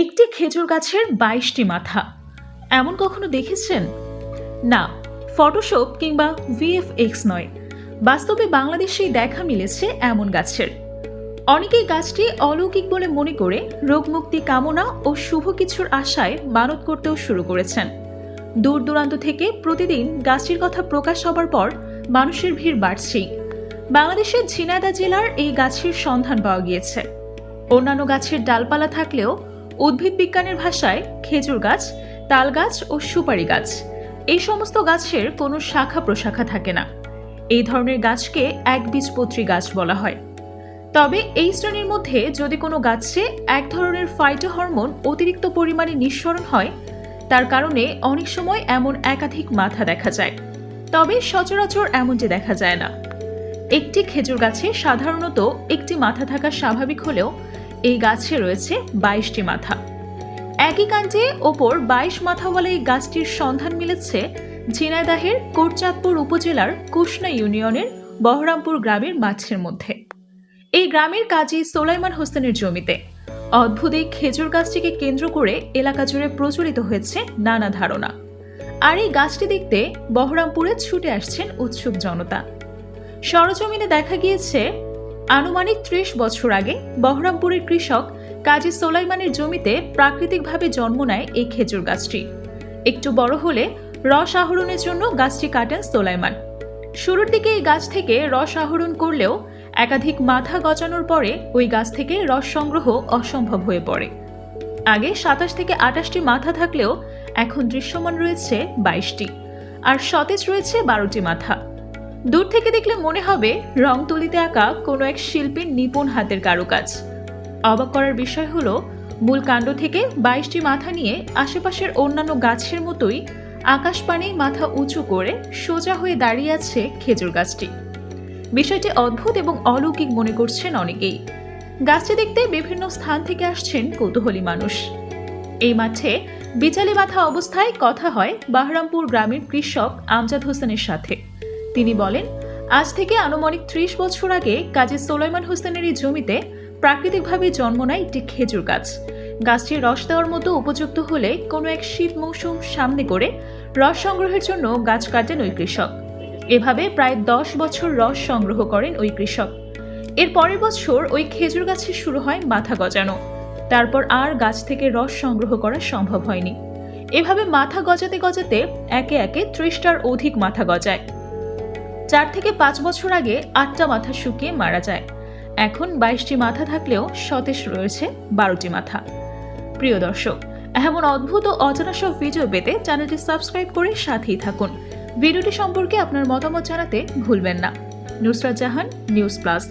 একটি খেজুর গাছের বাইশটি মাথা। এমন কখনো দেখেছেন? না ফটোশপ কিংবা ভিএফএক্স নয়। বাস্তবে বাংলাদেশেই দেখা মিলেছে এমন গাছের। অনেকেই গাছটি অলৌকিক বলে মনে করে রোগমুক্তি কামনা ও শুভ কিছুর আশায় মানত করতেও শুরু করেছেন। দূর দূরান্ত থেকে প্রতিদিন গাছটির কথা প্রকাশ হবার পর মানুষের ভিড় বাড়ছেই। বাংলাদেশের ঝিনাইদহ জেলার এই গাছের সন্ধান পাওয়া গিয়েছে। অন্যান্য গাছের ডালপালা থাকলেও উদ্ভিদ বিজ্ঞানের ভাষায় খেজুর গাছ, তাল গাছ ও সুপারি গাছ। এই সমস্ত গাছের কোনো শাখা প্রশাখা থাকে না। এই ধরনের গাছকে একবীজপত্রী গাছ বলা হয়। তবে এই শ্রেণির মধ্যে যদি কোনো গাছে এক ধরনের ফাইটো হরমোন অতিরিক্ত পরিমাণে নিঃসরণ হয়, তার কারণে অনেক সময় এমন একাধিক মাথা দেখা যায়। তবে সচরাচর এমনটি দেখা যায় না। একটি খেজুর গাছে সাধারণত একটি মাথা থাকা স্বাভাবিক হলেও এই গাছে রয়েছে বাইশটি মাথা। একই কাণ্ডে ওপর বাইশ মাথাওয়ালা এই গাছটির সন্ধান মিলেছে ঝিনাইদাহের কোটচাঁদপুর উপজেলার কুষ্ণা ইউনিয়নের বহরামপুর গ্রামের মাছের মধ্যে। এই গ্রামের কাজী সোলাইমান হোসেনের জমিতে। অদ্ভুত এই খেজুর গাছটিকে কেন্দ্র করে এলাকা জুড়ে প্রচলিত হয়েছে নানা ধারণা। আর এই গাছটি দেখতে বহরামপুরে ছুটে আসছেন উৎসুক জনতা। সরজমিনে দেখা গিয়েছে আনুমানিক ত্রিশ বছর আগে বহরমপুরের কৃষক কাজী সোলাইমানের জমিতে প্রাকৃতিকভাবে জন্ম নেয় এই খেজুর গাছটি। একটু বড় হলে রস আহরণের জন্য গাছটি কাটেন সোলাইমান। শুরুর দিকে এই গাছ থেকে রস আহরণ করলেও একাধিক মাথা গজানোর পরে ওই গাছ থেকে রস সংগ্রহ অসম্ভব হয়ে পড়ে। আগে সাতাশ থেকে আটাশটি মাথা থাকলেও এখন দৃশ্যমান রয়েছে বাইশটি। আর সতেজ রয়েছে বারোটি মাথা। দূর থেকে দেখলে মনে হবে রং তুলিতে আঁকা কোনো এক শিল্পীর নিপুণ হাতের কারুকাজ। অবাক করার বিষয় হলো, মূল কাণ্ড থেকে বাইশটি মাথা নিয়ে আশেপাশের অন্যান্য গাছের মতোই আকাশপানে মাথা উঁচু করে সোজা হয়ে দাঁড়িয়ে আছে খেজুর গাছটি। বিষয়টি অদ্ভুত এবং অলৌকিক মনে করছেন অনেকেই। গাছটি দেখতে বিভিন্ন স্থান থেকে আসছেন কৌতূহলী মানুষ। এই মাঠে বিচালি মাথা অবস্থায় কথা হয় বাহরামপুর গ্রামের কৃষক আমজাদ হোসেনের সাথে। তিনি বলেন, আজ থেকে আনুমানিক ত্রিশ বছর আগে কাজী সোলাইমান হোসেনের এই জমিতে প্রাকৃতিকভাবে জন্ম নেয় একটি খেজুর গাছ। গাছটি রস দেওয়ার মতো উপযুক্ত হলে কোনো এক শীত মৌসুম সামনে করে রস সংগ্রহের জন্য গাছ কাটেন ওই কৃষক। এভাবে প্রায় দশ বছর রস সংগ্রহ করেন ওই কৃষক। এর পরের বছর ওই খেজুর গাছে শুরু হয় মাথা গজানো। তারপর আর গাছ থেকে রস সংগ্রহ করা সম্ভব হয়নি। এভাবে মাথা গজাতে গজাতে একে একে ত্রিশটার অধিক মাথা গজায়। চার থেকে পাঁচ বছর আগে আটটা মাথা শুকিয়ে মারা যায়। এখন বাইশটি মাথা থাকলেও সতেজ রয়েছে বারোটি মাথা। প্রিয় দর্শক, এমন অদ্ভুত ও অজানা সব ভিডিও পেতে চ্যানেলটি সাবস্ক্রাইব করে সাথেই থাকুন। ভিডিওটি সম্পর্কে আপনার মতামত জানাতে ভুলবেন না। Nusrat Jahan news plus